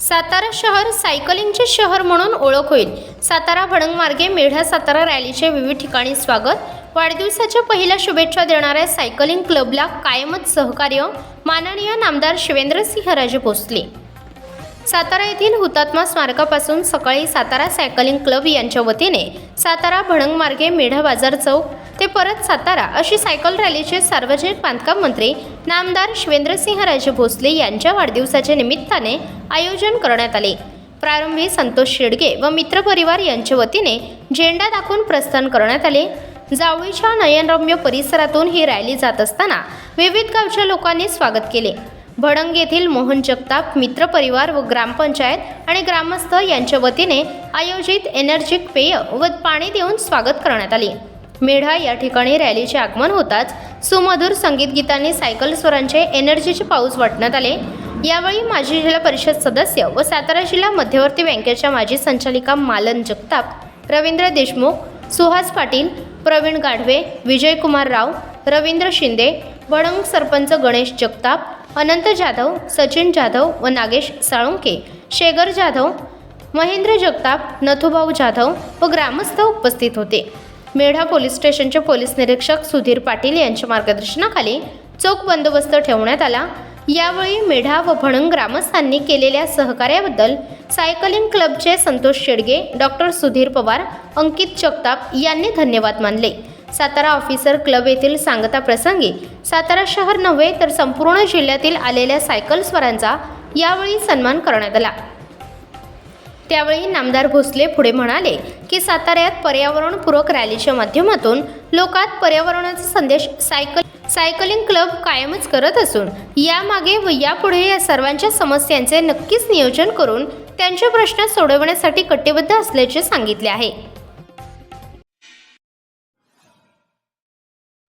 सातारा शहर सायकलिंगचे शहर म्हणून ओळख होईल. सातारा भडंगमार्गे मेढा सातारा रॅलीचे विविध ठिकाणी स्वागत. वाढदिवसाच्या पहिल्या शुभेच्छा देणाऱ्या सायकलिंग क्लबला कायमच सहकार्य माननीय नामदार शिवेंद्रसिंहराजे भोसले. सातारा येथील हुतात्मा स्मारकापासून सकाळी सातारा सायकलिंग क्लब यांच्या वतीने सातारा भडंगमार्गे मेढा बाजार चौक ते परत सातारा अशी सायकल रॅलीचे सार्वजनिक बांधकाम मंत्री नामदार शिवेंद्रसिंहराजे भोसले यांच्या वाढदिवसाच्या निमित्ताने आयोजन करण्यात आले. प्रारंभी संतोष शेडगे व मित्रपरिवार यांच्या वतीने झेंडा दाखवून प्रस्थान करण्यात आले. जावळीच्या नयनरम्य परिसरातून ही रॅली जात असताना विविध गावच्या लोकांनी स्वागत केले. भडंग येथील मोहन जगताप मित्रपरिवार व ग्रामपंचायत आणि ग्रामस्थ यांच्या वतीने आयोजित एनर्जिक पेय व पाणी देऊन स्वागत करण्यात आले. मेढा या ठिकाणी रॅलीचे आगमन होताच सुमधुर संगीत गीतांनी सायकल स्वरांचे एनर्जीचे पाऊस वाटण्यात आले. यावेळी माजी जिल्हा परिषद सदस्य व सातारा जिल्हा मध्यवर्ती बँकेच्या माजी संचालिका मालन जगताप रवींद्र देशमुख सुहास पाटील प्रवीण गाढवे विजयकुमार राव रवींद्र शिंदे वडंग सरपंच गणेश जगताप अनंत जाधव सचिन जाधव व नागेश साळुंके शेगर जाधव महेंद्र जगताप नथुभाऊ जाधव व ग्रामस्थ उपस्थित होते. मेढा पोलीस स्टेशनचे पोलीस निरीक्षक सुधीर पाटील यांच्या मार्गदर्शनाखाली चोख बंदोबस्त ठेवण्यात आला. यावेळी मेढा व भणंग ग्रामस्थांनी केलेल्या सहकार्याबद्दल सायकलिंग क्लबचे संतोष शेडगे डॉक्टर सुधीर पवार अंकित जगताप यांनी धन्यवाद मानले. सातारा ऑफिसर क्लब येथील सांगता प्रसंगी सातारा शहर नव्हे तर संपूर्ण जिल्ह्यातील आलेल्या सायकलस्वरांचा यावेळी सन्मान करण्यात आला. त्यावेळी नामदार भोसले पुढे म्हणाले की साताऱ्यात पर्यावरणपूरक रॅलीच्या माध्यमातून लोकात पर्यावरणाचा संदेश सायकल सायकलिंग क्लब कायमच करत असून यामागे व यापुढे या सर्वांच्या समस्यांचे नक्कीच नियोजन करून त्यांचे प्रश्न सोडवण्यासाठी कटिबद्ध असल्याचे सांगितले आहे.